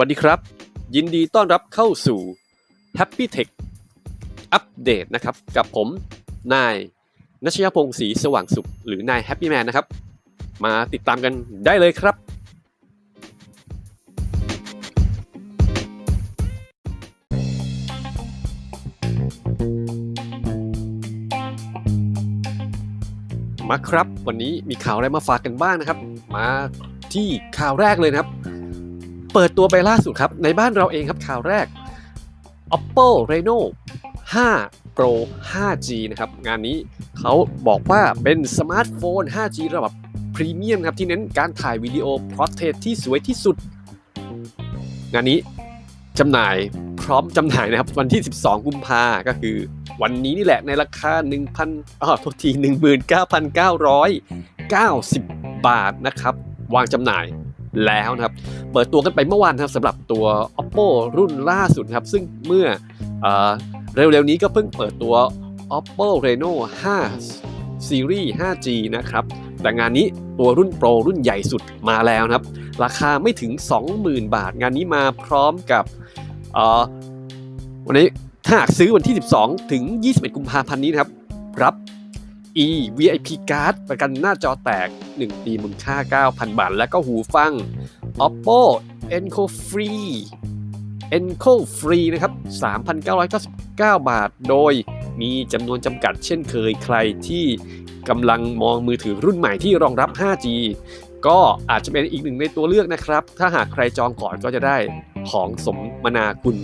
วัสดีครับ ยินดีต้อนรับเข้าสู่ Happy Tech อัปเดตนะครับ กับผม นายนัชยพงศ์ศรีสว่างสุข หรือนาย Happy Man นะครับ มาติดตามกันได้เลยครับ มาครับ วันนี้มีข่าวอะไรมาฝากกันบ้างนะครับ มาที่ข่าวแรกเลยนะครับ เปิดตัวไปล่าสุดครับ ในบ้านเราเองครับข่าวแรก Oppo Reno 5 Pro 5G นะครับ งานนี้เขาบอกว่าเป็นสมาร์ทโฟน 5G ระดับพรีเมียมครับ ที่เน้นการถ่ายวิดีโอพรอเทรตที่สวยที่สุด งานนี้จำหน่ายพร้อมจำหน่ายนะครับ วันที่ 12 กุมภาก็คือ วันนี้นี่แหละในราคา 1,000อ๋อโทษที 19,990 บาทนะครับ วางจำหน่าย แล้วนะครับ เปิดตัวกันไปเมื่อวานนะครับสำหรับตัว Oppo รุ่นล่าสุดครับซึ่งเมื่อเอเร็วๆนี้ก็เพิ่งเปิดตัว Oppo Reno 5 Series 5G นะครับแต่งานนี้ตัวรุ่นโปรรุ่นใหญ่สุดมาแล้วนะครับ ราคาไม่ถึง 20,000 บาท งานนี้มาพร้อมกับวันนี้ถ้าหากซื้อวันที่ 12 ถึง 21 กุมภาพันธ์นี้นะครับ รับ e VIP card ประกันหน้าจอแตก 1 ปีมูลค่า 9,000 บาท แล้วก็หูฟัง Oppo Enco Free Enco Free นะครับ 3,999 บาท โดยมีจำนวนจำกัดเช่นเคยใครที่กำลังมองมือถือรุ่นใหม่ที่รองรับ 5G ก็อาจจะเป็นอีกหนึ่งในตัวเลือกนะครับ ถ้าหากใครจองก่อนก็จะได้ของสมมนาคุณ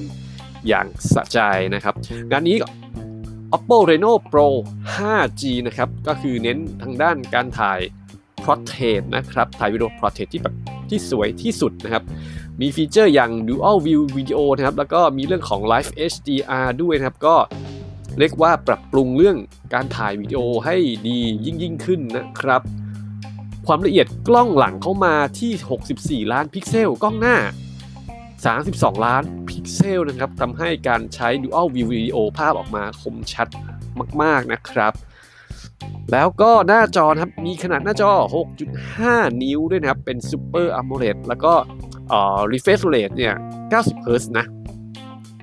อย่างสะใจนะครับ งานนี้ Oppo Reno Pro 5G นะครับ ก็คือเน้นทางด้านการถ่าย Portrait นะครับ ถ่ายวิดีโอ Portrait ที่แบบที่สวยที่สุดนะครับ มีฟีเจอร์อย่าง Dual View Video นะครับ แล้วก็มีเรื่องของ Live HDR ด้วยนะครับ ก็เรียกว่าปรับปรุงเรื่องการถ่ายวิดีโอให้ดียิ่งยิ่งขึ้นนะครับ ความละเอียดกล้องหลังเข้ามาที่ 64 ล้านพิกเซล กล้องหน้า 32 ล้านพิกเซลนะครับทำให้การใช้ Dual View Video ภาพออกมาคมชัด มากๆนะครับ แล้วก็หน้าจอครับมีขนาดหน้าจอ 6.5 นิ้วด้วยนะครับ เป็น Super AMOLED แล้วก็อ่อ refresh rate เนี่ย 90 Hz นะ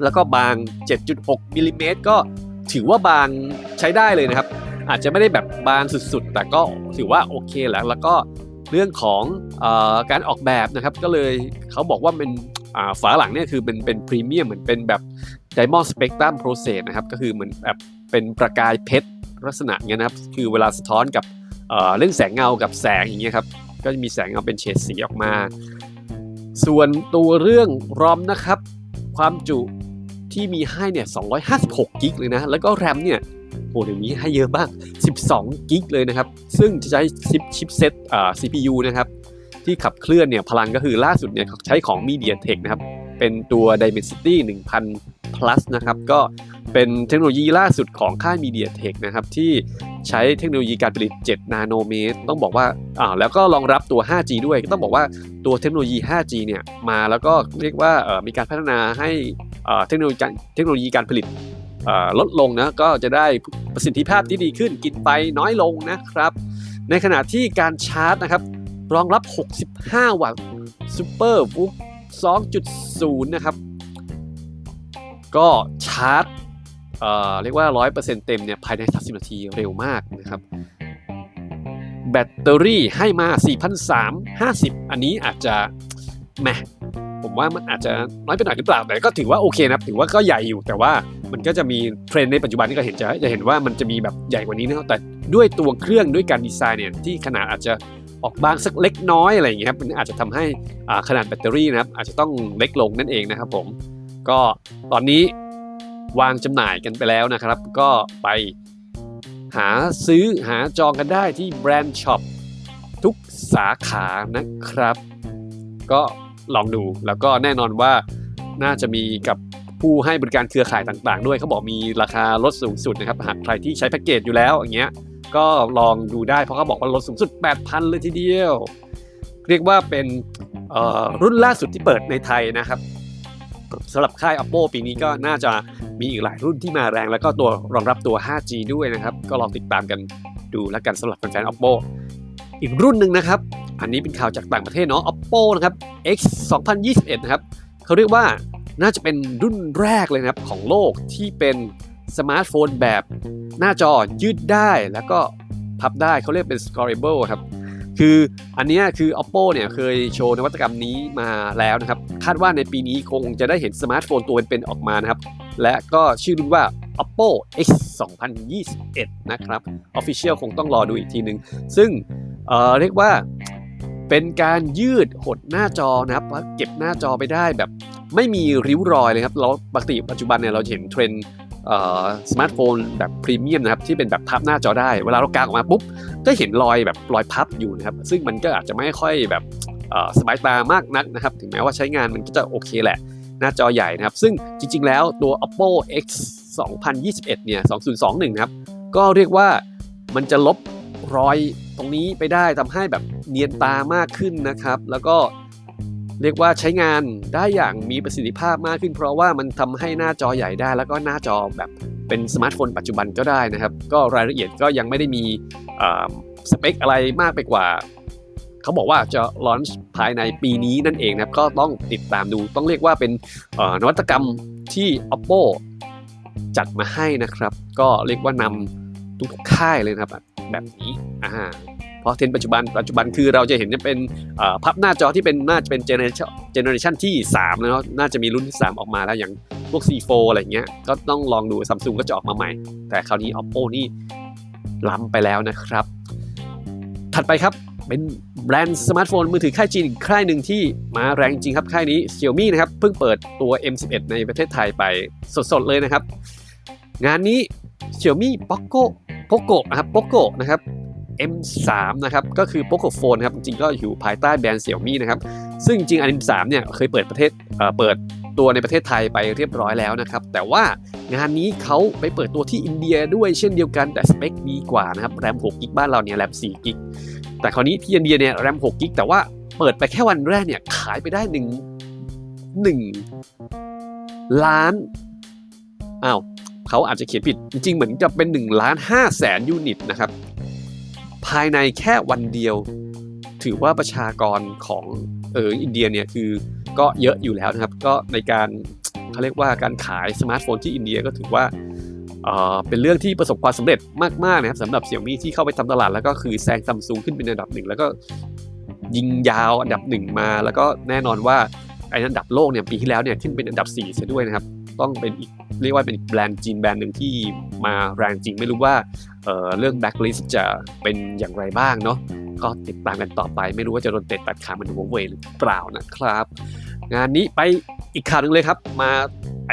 แล้วก็บาง 7.6มิลลิเมตรก็ถือว่าบางใช้ได้เลยนะครับ อาจจะไม่ได้แบบบางสุดๆ แต่ก็ถือว่าโอเคแล้ว แล้วก็เรื่องของอการออกแบบนะครับ ก็เลยเขาบอกว่าเป็นฝาหลังเนี่ยคือเป็นเป็นพรีเมียมเหมือนเป็นแบบ Diamond Spectrum Process นะครับ ก็คือเหมือนแบบ เป็นประกายเพชรลักษณะเงี้ยนะครับคือเวลาสะท้อนกับเอ่อเรื่องแสงเงากับแสงอย่างเงี้ยครับก็จะมีแสงเงาเป็นเฉดสีออกมา ส่วนตัวเรื่องรอมนะครับ ความจุที่มีให้เนี่ย 256 กิกเลยนะ แล้วก็แรมเนี่ยโอ้เดี๋ยวนี้ให้เยอะบ้าง12 กิกเลยนะครับ ซึ่งจะใช้ชิปชิปเซตอ่า CPU นะครับ ที่ขับเคลื่อนเนี่ย พลังก็คือล่าสุดเนี่ย ใช้ของ MediaTek นะครับ เป็นตัว Dimensity 1000 plus นะครับ ก็เป็นเทคโนโลยีล่าสุดของค่าย MediaTek นะครับที่ใช้เทคโนโลยีการผลิต 7 นาโนเมตร ต้องบอกว่าอ่าแล้วก็รองรับตัว 5G ด้วยก็ต้องบอกว่าตัวเทคโนโลยี 5G เนี่ยมาแล้วก็เรียกว่ามีการพัฒนาให้เทคโนโลยีการเทคโนโลยีการผลิตลดลงนะก็จะได้ประสิทธิภาพที่ดีขึ้นกินไฟน้อยลงนะครับ ในขณะที่การชาร์จนะครับรองรับ 65 วัตต์ Super v o o 2.0 นะครับ ก็ชาร์จ เอ่อเรียกว่า 100%เต็มเนี่ยภายใน 30 นาทีเร็วมากนะครับ แบตเตอรี่ให้มา 4,350 อันนี้อาจจะแหมผมว่ามันอาจจะน้อยไปหน่อยหรือเปล่า แต่ก็ถือว่าโอเคนะถือว่าก็ใหญ่อยู่แต่ว่ามันก็จะมีเทรนด์ในปัจจุบันที่ก็เห็นจะจะเห็นว่ามันจะมีแบบใหญ่กว่านี้นะครับแต่ด้วยตัวเครื่องด้วยการดีไซน์เนี่ยที่ขนาดอาจจะออกบางสักเล็กน้อยอะไรอย่างเงี้ยครับมันอาจจะทำให้ขนาดแบตเตอรี่นะครับอาจจะต้องเล็กลงนั่นเองนะครับผมก็ตอนนี้ วางจำหน่ายกันไปแล้วนะครับ ก็ไปหาซื้อหาจองกันได้ที่แบรนด์ช็อปทุกสาขานะครับ ก็ลองดูแล้วก็แน่นอนว่าน่าจะมีกับผู้ให้บริการเครือข่ายต่างๆ ด้วยเขาบอกมีราคาลดสูงสุดนะครับหากใครที่ใช้แพ็กเกจอยู่แล้วอย่างเงี้ยก็ลองดูได้เพราะเขาบอกว่าลดสูงสุด 8,000 เลยทีเดียว เรียกว่าเป็นรุ่นล่าสุดที่เปิดในไทยนะครับ สำหรับค่าย Oppo ปีนี้ก็น่าจะมีอีกหลายรุ่นที่มาแรง แล้วก็ตัวรองรับตัว 5G ด้วยนะครับ ก็ลองติดตามกันดูแล้วกันสำหรับแฟนๆ Oppo อีกรุ่นหนึ่งนะครับ อันนี้เป็นข่าวจากต่างประเทศเนาะ Oppo นะครับ X 2021 นะครับเขาเรียกว่าน่าจะเป็นรุ่นแรกเลยนะครับของโลกที่เป็นสมาร์ทโฟนแบบหน้าจอยืดได้แล้วก็พับได้เขาเรียกเป็น scrollable ครับ คืออันนี้คือ oppo เนี่ยเคยโชว์นวัตกรรมนี้มาแล้วนะครับ คาดว่าในปีนี้คงจะได้เห็นสมาร์ทโฟนตัวเป็นๆออกมานะครับ และก็ชื่อรุ่นว่า oppo x 2021 นะครับ official คงต้องรอดูอีกทีหนึ่งซึ่งเเรียกว่าเป็นการยืดหดหน้าจอนะครับเก็บหน้าจอไปได้แบบไม่มีริ้วรอยเลยครับเราปกติปัจจุบันเนี่ยเราเห็นเทรนด์ สมาร์ทโฟนแบบพรีเมียมนะครับที่เป็นแบบพับหน้าจอได้ เวลาเรากางออกมาปุ๊บก็เห็นรอยแบบรอยพับอยู่นะครับซึ่งมันก็อาจจะไม่ค่อยแบบสบายตามากนักนะครับถึงแม้ว่าใช้งานมันก็จะโอเคแหละ หน้าจอใหญ่นะครับ ซึ่งจริงๆแล้วตัว oppo x 2021เนี่ย2021นะครับก็เรียกว่ามันจะลบรอยตรงนี้ไปได้ทำให้แบบเนียนตามากขึ้นนะครับ แล้วก็ เรียกว่าใช้งานได้อย่างมีประสิทธิภาพมากขึ้น เพราะว่ามันทำให้หน้าจอใหญ่ได้ แล้วก็หน้าจอแบบเป็นสมาร์ทโฟนปัจจุบันก็ได้นะครับ ก็รายละเอียดก็ยังไม่ได้มีสเปคอะไรมากไปกว่า เขาบอกว่าจะลอนช์ภายในปีนี้นั่นเองนะครับ ก็ต้องติดตามดูต้องเรียกว่าเป็นนวัตกรรมที่ oppo จัดมาให้นะครับ ก็เรียกว่านำทุกค่ายเลยนะครับแบบนี้อ่า เพราะเทรนด์ปัจจุบันปัจจุบันคือเราจะเห็นจะเป็นพับหน้าจอที่เป็นน่าจะเป็นเจเนอเรชันเจเนอเรชันที่3แล้วน่าจะมีรุ่นที่ 3 ออกมาแล้วอย่างพวก C4 อะไรเงี้ยก็ต้องลองดูซัมซุงก็จะออกมาใหม่ แต่คราวนี้ oppo นี่ล้ำไปแล้วนะครับ ถัดไปครับเป็นแบรนด์สมาร์ทโฟนมือถือค่ายจีนอีกค่ายหนึ่งที่มาแรงจริงครับค่ายนี้ Xiaomi นะครับเพิ่งเปิดตัว M11 ในประเทศไทยไปสดๆเลยนะครับ งานนี้ Xiaomi Poco Poco นะครับ Poco นะครับ M3 นะครับก็คือ Poco Phone ครับจริงๆก็อยู่ภายใต้แบรนด์ Xiaomi นะครับซึ่งจริงอัน M3 เนี่ยเคยเปิดประเทศเเปิดตัวในประเทศไทยไปเรียบร้อยแล้วนะครับแต่ว่างานนี้เขาไปเปิดตัวที่อินเดียด้วยเช่นเดียวกันแต่สเปคดีกว่านะครับแรม6กิกบ้านเราเนี่ยแรม4กิกแต่คราวนี้ที่อินเดียเนี่ยแรม6กิกแต่ว่าเปิดไปแค่วันแรกเนี่ยขายไปได้1 1ล้านอ้าวเขาอาจจะเขียนผิดจริงๆ เหมือนจะเป็น1ล้าน5แสนยูนิตนะครับ ภายในแค่วันเดียว ถือว่าประชากรของเอออินเดียเนี่ยคือก็เยอะอยู่แล้วนะครับ ก็ในการเขาเรียกว่าการขายสมาร์ทโฟนที่อินเดียก็ถือว่าเออเป็นเรื่องที่ประสบความสำเร็จมากๆนะครับสำหรับเสี่ยมี่ที่เข้าไปทำตลาดแล้วก็คือแซงซัมซุงขึ้นเป็นอันดับหนึ่งแล้วก็ยิงยาวอันดับหนึ่งมา แล้วก็แน่นอนว่าไอ้อันดับโลกเนี่ยปีที่แล้วเนี่ยขึ้นเป็นอันดับ4เสียด้วยนะครับ ต้องเป็นอีกเรียกว่าเป็นแบรนด์จีนแบรนด์หนึ่งที่มาแรงจริงไม่รู้ว่าเเรื่องแบ็กลิสจะเป็นอย่างไรบ้างเนาะก็ติดตามกันต่อไปไม่รู้ว่าจะโดนเตะตัดขาเหมันหัวเว่ยหรือเปล่านะครับ งานนี้ไปอีกข่าวนึงเลยครับ มา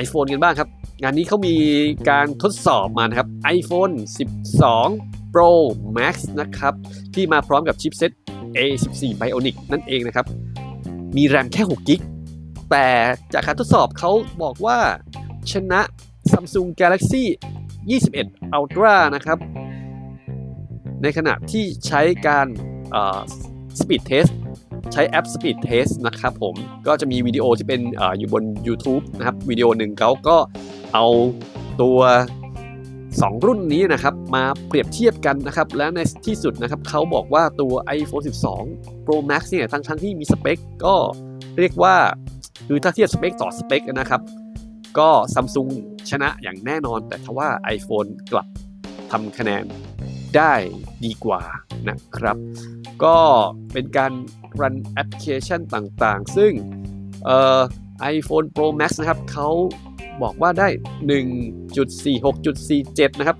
iPhone กันบ้างครับ งานนี้เขามีการทดสอบมานะครับ iPhone 12 Pro Max นะครับ ที่มาพร้อมกับชิปเซ็ต A14 Bionic นั่นเองนะครับ มีแรมแค่6กิก แต่จากการทดสอบเขาบอกว่าชนะ Samsung Galaxy 21 Ultra นะครับ ในขณะที่ใช้การ Speed Test ใช้แอป Speed Test นะครับผม ก็จะมีวิดีโอที่เป็นออยู่บน YouTube นะครับวิดีโอหนึ่งเขาก็เอาตัว 2 รุ่นนี้นะครับ มาเปรียบเทียบกันนะครับ และในที่สุดนะครับเขาบอกว่าตัว iPhone 12 Pro Max เนี่ยทั้งทั้งที่มีสเปคก็เรียกว่า คือถ้าเทียบสเปคต่อสเปคนะครับ ก็ซัมซุงชนะอย่างแน่นอน แต่ทว่า iPhone กลับทำคะแนนได้ดีกว่านะครับ ก็เป็นการรันแอปพลิเคชันต่างๆ ซึ่งเอ่อ iPhone Pro Max นะครับเขาบอกว่าได้ 1.46.47 นะครับ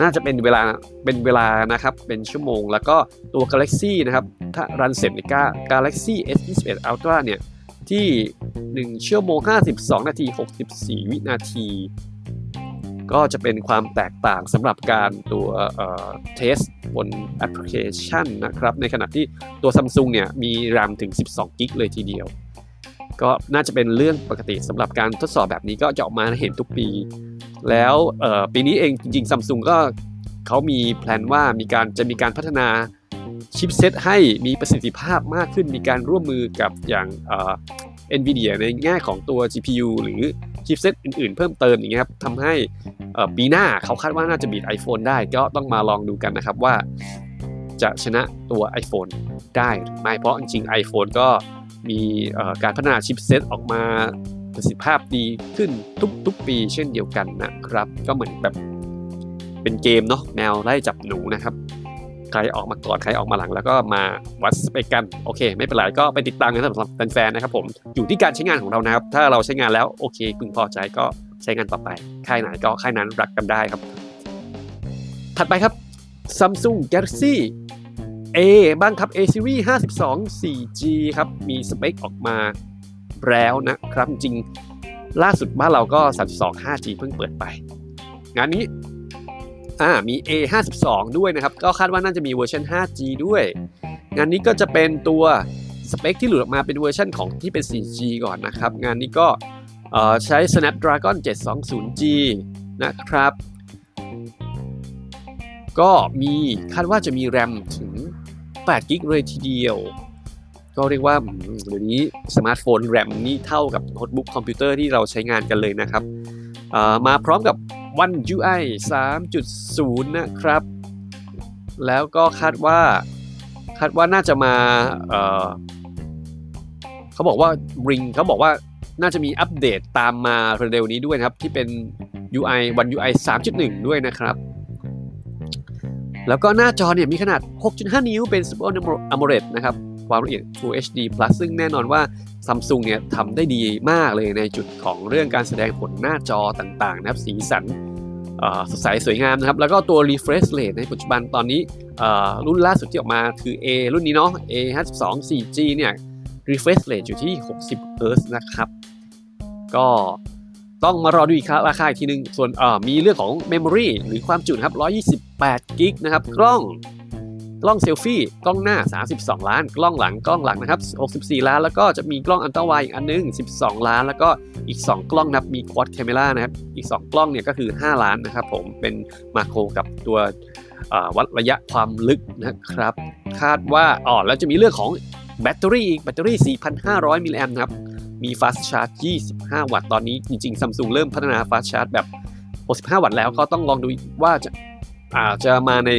น่าจะเป็นเวลา เป็นเวลานะครับ เป็นชั่วโมง แล้วก็ตัว Galaxy นะครับ ถ้ารันเสร็จใน Galaxy S21 Ultra เนี่ย ที่ 1 ชั่วโมง 52 นาที 64 วินาที ก็จะเป็นความแตกต่างสำหรับการตัวเทสบนแอปพลิเคชันนะครับ ในขณะที่ตัว Samsung เนี่ยมี RAM ถึง 12 กิกเลยทีเดียว ก็น่าจะเป็นเรื่องปกติสำหรับการทดสอบแบบนี้ก็จะออกมาเห็นทุกปี แล้วปีนี้เองจริงๆ Samsung ก็เขามีแพลนว่ามีการจะมีการพัฒนา ชิปเซตให้มีประสิทธิภาพมากขึ้นมีการร่วมมือกับอย่างเอ็นวีเดียในแง่ของตัว GPU หรือชิปเซตอื่นๆ เพิ่มเติมอย่างเงี้ยครับทำให้ปีหน้าเขาคาดว่าน่าจะบีด iPhone ได้ก็ต้องมาลองดูกันนะครับว่า จะชนะตัว iPhone ได้หรือไม่เพราะจริงๆ iPhone ก็มีการพัฒนาชิปเซตออกมาประสิทธิภาพดีขึ้นทุกๆปีเช่นเดียวกันนะครับ ก็เหมือนแบบเป็นเกมเนาะแนวไล่จับหนูนะครับ รออกมาก่อนใครออกมาหลัง แล้วก็มาวัดสเปคกันโอเค ไม่เป็นไรก็ไปติดตามกันสำหรับแฟนๆนะครับผมอยู่ที่การใช้งานของเรานะครับ ถ้าเราใช้งานแล้วโอเคพึงพอใจก็ใช้งานต่อไป ค่ายไหนก็ค่ายนั้นรักกันได้ครับ ถัดไปครับ Samsung Galaxy A บ้างครับ A Series 52 4G ครับมีสเปคออกมาแล้วนะครับจริงล่าสุดบ้านเราก็ 32 5G เพิ่งเปิดไป งานนี้ อ่ามี A 52 ด้วยนะครับ ก็คาดว่าน่าจะมีเวอร์ชัน 5G ด้วย งานนี้ก็จะเป็นตัวสเปคที่หลุดออกมาเป็นเวอร์ชันของที่เป็น 4G ก่อนนะครับ งานนี้ก็ใช้ Snapdragon 720G นะครับ ก็มีคาดว่าจะมีแรมถึง8กิกเลยทีเดียว ก็เรียกว่าเดี๋ยวนี้สมาร์ทโฟนแรมนี่เท่ากับโน้ตบุ๊กคอมพิวเตอร์ที่เราใช้งานกันเลยนะครับ มาพร้อมกับ One UI 3.0 นะครับ แล้วก็คาดว่าคาดว่าน่าจะมาเเขาบอกว่า Ring เขาบอกว่าน่าจะมีอัปเดตตามมาเร็วๆนี้ด้วยนะครับ ที่เป็น UI One UI 3.1 ด้วยนะครับ แล้วก็หน้าจอเนี่ยมีขนาด 6.5 นิ้วเป็น Super AMOLED นะครับ ความละเอียด Full HD Plus ซึ่งแน่นอนว่า Samsung เนี่ยทำได้ดีมากเลยในจุดของเรื่องการแสดงผลหน้าจอต่างๆนะครับสีสันสดใสสวยงามนะครับ แล้วก็ตัว refresh rate ในปัจจุบันตอนนี้รุ่นล่าสุดที่ออกมาคือ A รุ่นนี้เนาะ A 52 4G เนี่ย refresh rate อยู่ที่ 60 Hz นะครับ ก็ต้องมารอดูอีกครับราคาอีกทีนึง ส่วนมีเรื่องของ Memory หรือความจุนะครับ 128กิกนะครับ กล้อง กล้องเซลฟี่ กล้องหน้า 32 ล้าน กล้องหลัง กล้องหลังนะครับ 64 ล้าน แล้วก็จะมีกล้องอันตราไวด์อีกอันนึง 12 ล้าน แล้วก็อีก 2 กล้องนะครับมี quad camera นะครับ อีก 2 กล้องเนี่ยก็คือ 5 ล้านนะครับผม เป็นมาโครกับตัววัดระยะความลึกนะครับ คาดว่า อ๋อ แล้วจะมีเรื่องของแบตเตอรี่อีก แบตเตอรี่ 4,500 มิลลิแอมป์ครับ มี fast charge 25 วัตต์ ตอนนี้จริงๆ Samsung เริ่มพัฒนา fast charge แบบ 65 วัตต์แล้ว ก็ต้องลองดูว่าจะอาจจะมาใน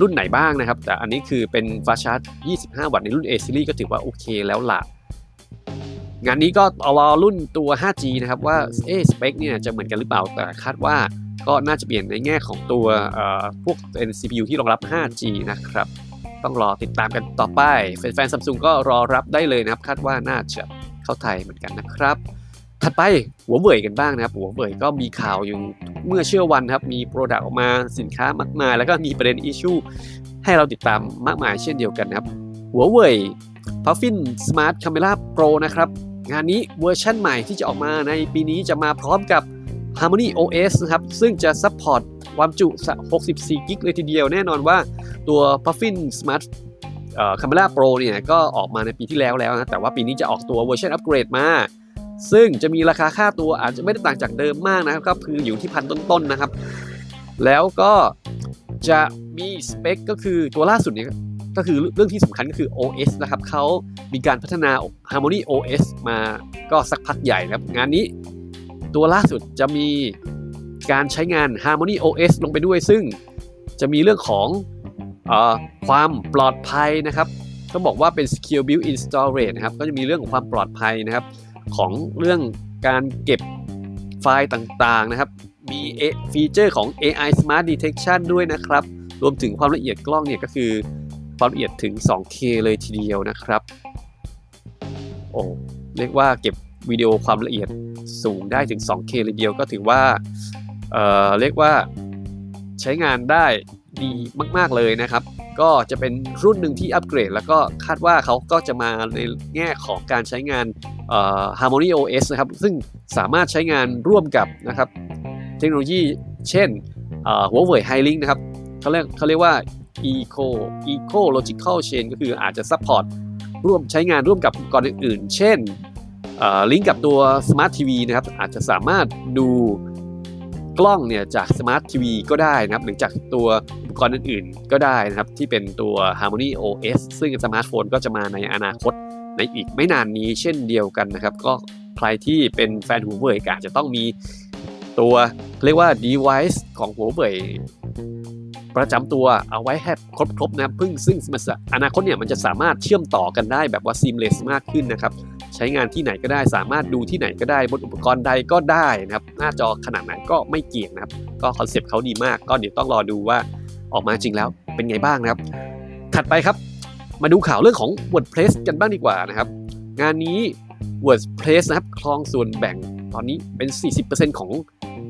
รุ่นไหนบ้างนะครับ แต่อันนี้คือเป็น fast charge 25 วัตต์ในรุ่น A series ก็ถือว่าโอเคแล้วล่ะ งานนี้ก็เอารอรุ่นตัว 5G นะครับว่าเอสเปคเนี่ยจะเหมือนกันหรือเปล่า แต่คาดว่าก็น่าจะเปลี่ยนในแง่ของตัวพวกเป็น CPU ที่รองรับ 5G นะครับ ต้องรอติดตามกันต่อไป แฟนๆ Samsung ก็รอรับได้เลยนะครับ คาดว่าน่าจะเข้าไทยเหมือนกันนะครับ ถัดไปหัวเว่ยกันบ้างนะครับหัวเว่ยก็มีข่าวอยู่เมื่อเชื่อวันครับมีโปรดักต์ออกมาสินค้ามากมาย แล้วก็มีประเด็นอิชชูให้เราติดตามมากมายเช่นเดียวกันนะครับหัวเว่ย Puffin Smart Camera Pro นะครับงานนี้เวอร์ชั่นใหม่ที่จะออกมาในปีนี้จะมาพร้อมกับ Harmony OS นะครับ ซึ่งจะซัพพอร์ตความจุ 64 กิกเลยทีเดียว แน่นอนว่าตัว Puffin Smart เอ่อ Camera Pro เนี่ย ก็ออกมาในปีที่แล้วแล้วนะ แต่ว่าปีนี้จะออกตัวเวอร์ชันอัปเกรดมา ซึ่งจะมีราคาค่าตัวอาจจะไม่ได้ต่างจากเดิมมากนะครับก็คืออยู่ที่พันต้นๆนะครับ แล้วก็จะมีสเปคก็คือตัวล่าสุดเนี่ยก็คือเรื่องที่สำคัญก็คือ OS นะครับเขามีการพัฒนา Harmony OS มาก็สักพักใหญ่นะครับ งานนี้ตัวล่าสุดจะมีการใช้งาน Harmony OS ลงไปด้วย ซึ่งจะมีเรื่องของอความปลอดภัยนะครับก็บอกว่าเป็น Secure Build in Storage นะครับ ก็จะมีเรื่องของความปลอดภัยนะครับ ของเรื่องการเก็บไฟล์ต่างๆนะครับ มีฟีเจอร์ของ AI Smart Detection ด้วยนะครับ รวมถึงความละเอียดกล้องเนี่ยก็คือความละเอียดถึง 2K เลยทีเดียวนะครับ โอ้เรียกว่าเก็บวิดีโอความละเอียดสูงได้ถึง 2K เลยเดียวก็ถือว่าเอ่อเรียกว่าใช้งานได้ดีมาก ๆ เลยนะครับ ก็จะเป็นรุ่นหนึ่งที่อัปเกรด แล้วก็คาดว่าเขาก็จะมาในแง่ของการใช้งาน Harmony OS นะครับ ซึ่งสามารถใช้งานร่วมกับนะครับเทคโนโลยีเช่นเอ่อ Huawei High-Link นะครับเขาเรียกเขาเรียกว่า Eco Eco Logical Chain ก็คืออาจจะ support ร่วมใช้งานร่วมกับอุปกรณ์อื่น ๆ เช่นลิงก์กับตัว Smart TV นะครับอาจจะสามารถดู กล้องเนี่ยจาก Smart TV ก็ได้นะครับ หรือจากตัวอุปกรณ์อื่นๆ ก็ได้นะครับ ที่เป็นตัว Harmony OS ซึ่งสมาร์ทโฟนก็จะมาในอนาคตในอีกไม่นานนี้เช่นเดียวกันนะครับ ก็ใครที่เป็นแฟนหัวเว่ยก็อาจจะต้องมีตัวเรียกว่า device ของหัวเว่ยประจำตัวเอาไว้ให้ครบๆนะครับพึ่งซึ่งอนาคตเนี่ยมันจะสามารถเชื่อมต่อกันได้แบบว่า seamless มากขึ้นนะครับ ใช้งานที่ไหนก็ได้ สามารถดูที่ไหนก็ได้ บนอุปกรณ์ใดก็ได้นะครับ หน้าจอขนาดไหนก็ไม่เกี่ยงนะครับ ก็คอนเซปต์เขาดีมาก ก็เดี๋ยวต้องรอดูว่าออกมาจริงแล้วเป็นไงบ้างนะครับ ถัดไปครับ มาดูข่าวเรื่องของ WordPress กันบ้างดีกว่านะครับ งานนี้ WordPress นะครับครองส่วนแบ่งตอนนี้เป็น 40%ของ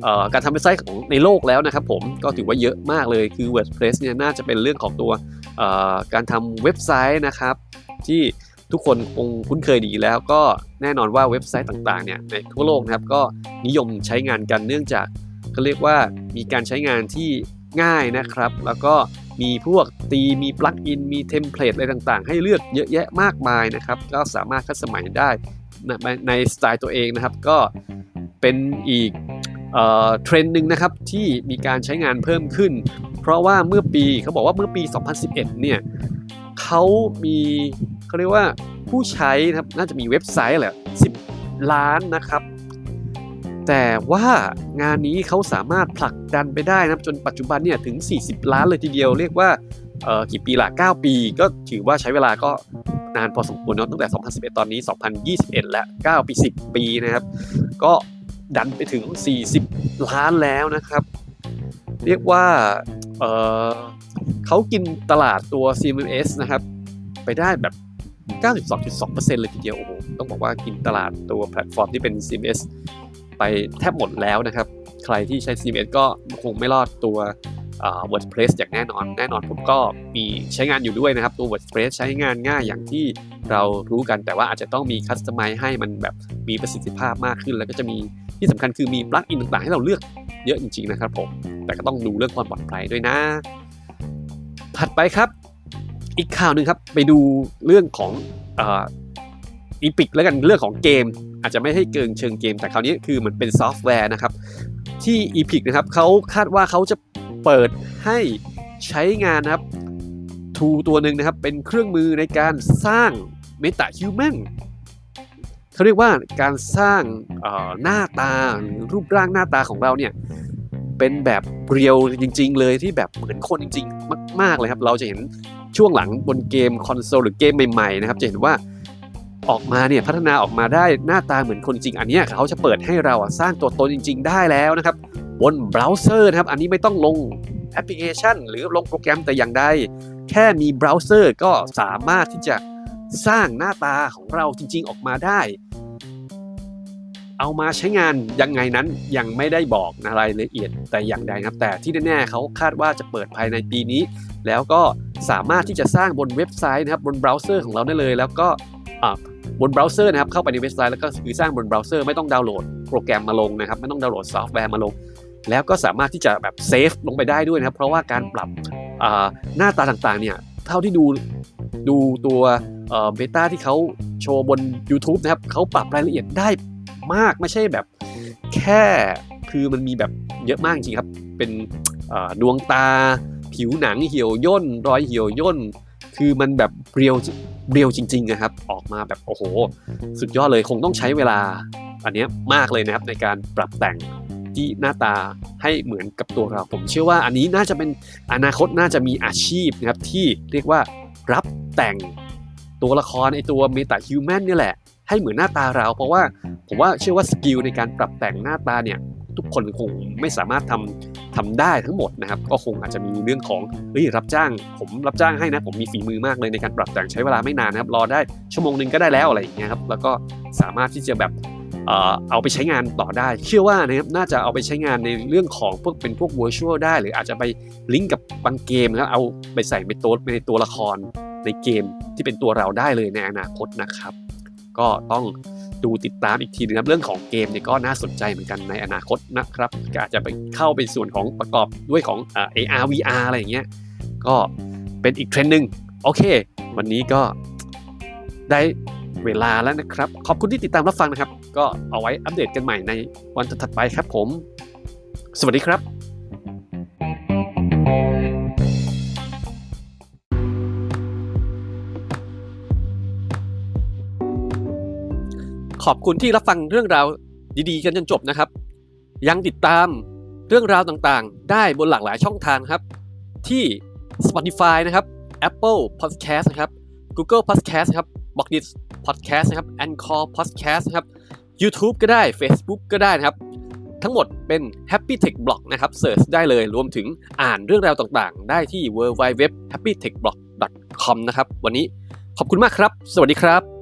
เออการทำเว็บไซต์ของในโลกแล้วนะครับผมก็ถือว่าเยอะมากเลยคือ WordPress เนี่ยน่าจะเป็นเรื่องของตัวการทำเว็บไซต์นะครับ ที่ ทุกคนคงคุ้นเคยดีแล้วก็แน่นอนว่าเว็บไซต์ต่างๆเนี่ยในทั่วโลกนะครับก็นิยมใช้งานกันเนื่องจากเขาเรียกว่ามีการใช้งานที่ง่ายนะครับ แล้วก็มีพวกตีมีปลั๊กอินมีเทมเพลตอะไรต่างๆ ให้เลือกเยอะแยะมากมายนะครับก็สามารถคัดสมัยได้ในในสไตล์ตัวเองนะครับ ก็เป็นอีกเอ่อเทรนด์หนึ่งนะครับที่มีการใช้งานเพิ่มขึ้น เพราะว่าเมื่อปีเขาบอกว่าเมื่อปี 2011 เนี่ย เขามีเขาเรียกว่าผู้ใช้นะครับน่าจะมีเว็บไซต์แหละ10 ล้านนะครับ แต่ว่างานนี้เขาสามารถผลักดันไปได้นะครับจนปัจจุบันเนี่ยถึง 40 ล้านเลยทีเดียว เรียกว่าเอ่อกี่ปีละ9 ปี ก็ถือว่าใช้เวลาก็นานพอสมควรเนาะตั้งแต่ 2011 ตอนนี้ 2021 และ9ปี 10 ปีนะครับ ก็ดันไปถึง 40 ล้านแล้วนะครับ เรียกว่า เขากินตลาดตัว CMS นะครับ ไปได้แบบ 92.2%เลยทีเดียวโอ้โหต้องบอกว่ากินตลาดตัวแพลตฟอร์มที่เป็น CMS ไปแทบหมดแล้วนะครับ ใครที่ใช้ CMS ก็คงไม่รอดตัว WordPress อย่างแน่นอน แน่นอนผมก็มีใช้งานอยู่ด้วยนะครับ ตัว WordPress ใช้งานง่ายอย่างที่เรารู้กันแต่ว่าอาจจะต้องมีคัสตอมไมให้มันแบบมีประสิทธิภาพมากขึ้น แล้วก็จะมีที่สำคัญคือมีปลั๊กอินต่างๆ ให้เราเลือกเยอะจริงๆนะครับผม แต่ก็ต้องดูเรื่องความปลอดภัยด้วยนะ ถัดไปครับ อีกข่าวหนึ่งครับ ไปดูเรื่องของอีพิกแล้วกันเรื่องของเกม อาจจะไม่ให้เกินเชิงเกม แต่คราวนี้คือมันเป็นซอฟต์แวร์นะครับ ที่ Epic นะครับเขาคาดว่าเขาจะเปิดให้ใช้งานนะครับทูตัวหนึ่งนะครับ เป็นเครื่องมือในการสร้าง Meta Human เขาเรียกว่าการสร้างหน้าตาหรือรูปร่างหน้าตาของเราเนี่ย เป็นแบบเรียวจริง ๆ เลยที่แบบเหมือนคนจริง ๆ มาก ๆเลยครับ เราจะเห็นช่วงหลังบนเกมคอนโซลหรือเกมใหม่ๆนะครับจะเห็นว่าออกมาเนี่ยพัฒนาออกมาได้หน้าตาเหมือนคนจริง อันนี้เขาจะเปิดให้เราสร้างตัวตนจริง ๆ ได้แล้วนะครับ บนเบราว์เซอร์นะครับอันนี้ไม่ต้องลงแอปพลิเคชัน หรือลงโปรแกรมแต่อย่างใดแค่มีเบราว์เซอร์ก็สามารถที่จะสร้างหน้าตาของเราจริง ๆ ออกมาได้ เอามาใช้งานยังไงนั้นยังไม่ได้บอกนะรายละเอียดแต่อย่างใดนะครับ แต่ที่แน่ๆเขาคาดว่าจะเปิดภายในปีนี้ แล้วก็สามารถที่จะสร้างบนเว็บไซต์นะครับบนเบราว์เซอร์ของเราได้เลย แล้วก็บนเบราว์เซอร์นะครับเข้าไปในเว็บไซต์แล้วก็คือสร้างบนเบราว์เซอร์ไม่ต้องดาวน์โหลดโปรแกรมมาลงนะครับไม่ต้องดาวน์โหลดซอฟต์แวร์มาลง แล้วก็สามารถที่จะแบบเซฟลงไปได้ด้วยนะครับเพราะว่าการปรับหน้าตาต่างๆเนี่ยเท่าที่ดูดูตัวเอ่อเบต้าที่เขาโชว์บน YouTube นะครับเขาปรับรายละเอียดได้ มากไม่ใช่แบบแค่คือมันมีแบบเยอะมากจริงครับ เป็นดวงตา ผิวหนังเหี่ยวย่น รอยเหี่ยวย่น คือมันแบบเรียวเรียวจริงๆนะครับ ออกมาแบบโอ้โห สุดยอดเลยคงต้องใช้เวลา อันนี้มากเลยนะครับในการปรับแต่งที่หน้าตาให้เหมือนกับตัวเรา ผมเชื่อว่าอันนี้น่าจะเป็นอนาคตน่าจะมีอาชีพนะครับที่เรียกว่ารับแต่งตัวละครไอตัวเมตาฮิวแมนนี่แหละ ให้เหมือนหน้าตาเรา เพราะว่าผมว่าเชื่อว่าสกิลในการปรับแต่งหน้าตาเนี่ยทุกคนคงไม่สามารถทำทำได้ทั้งหมดนะครับ ก็คงอาจจะมีเรื่องของเฮ้ยรับจ้าง ผมรับจ้างให้นะผมมีฝีมือมากเลยในการปรับแต่งใช้เวลาไม่นานนะครับ รอได้ชั่วโมงหนึ่งก็ได้แล้วอะไรอย่างเงี้ยครับแล้วก็สามารถที่จะแบบเอ่อเอาไปใช้งานต่อได้ เชื่อว่านะครับน่าจะเอาไปใช้งานในเรื่องของพวกเป็นพวก virtual ได้ หรืออาจจะไปลิงก์กับบางเกมแล้วเอาไปใส่ในตัวในตัวละครในเกมที่เป็นตัวเราได้เลยในอนาคตนะครับ ก็ต้องดูติดตามอีกทีนึงครับเรื่องของเกมเนี่ยก็น่าสนใจเหมือนกันในอนาคตนะครับก็อาจจะไปเข้าไปส่วนของประกอบด้วยของอ่า AR VR อะไรอย่างเงี้ยก็เป็นอีกเทรนด์หนึ่งโอเค วันนี้ก็ได้เวลาแล้วนะครับ ขอบคุณที่ติดตามรับฟังนะครับ ก็เอาไว้อัปเดตกันใหม่ในวันถัดไปครับผม สวัสดีครับ อบคุณที่รับฟังเรื่องราวดีๆ กันจนจบนะครับ ยังติดตามเรื่องราวต่างๆ ได้บนหลากหลายช่องทางครับ ที่ Spotify นะครับ Apple Podcast นะครับ Google Podcast นะครับ b o x d i t Podcast นะครับ Anchor Podcast นะครับ YouTube ก็ได้ Facebook ก็ได้นะครับ ทั้งหมดเป็น Happy Tech Blog นะครับเสิร์ชได้เลยรวมถึงอ่านเรื่องราวต่างๆ ได้ที่ www.happytechblog.com นะครับ วันนี้ขอบคุณมากครับ สวัสดีครับ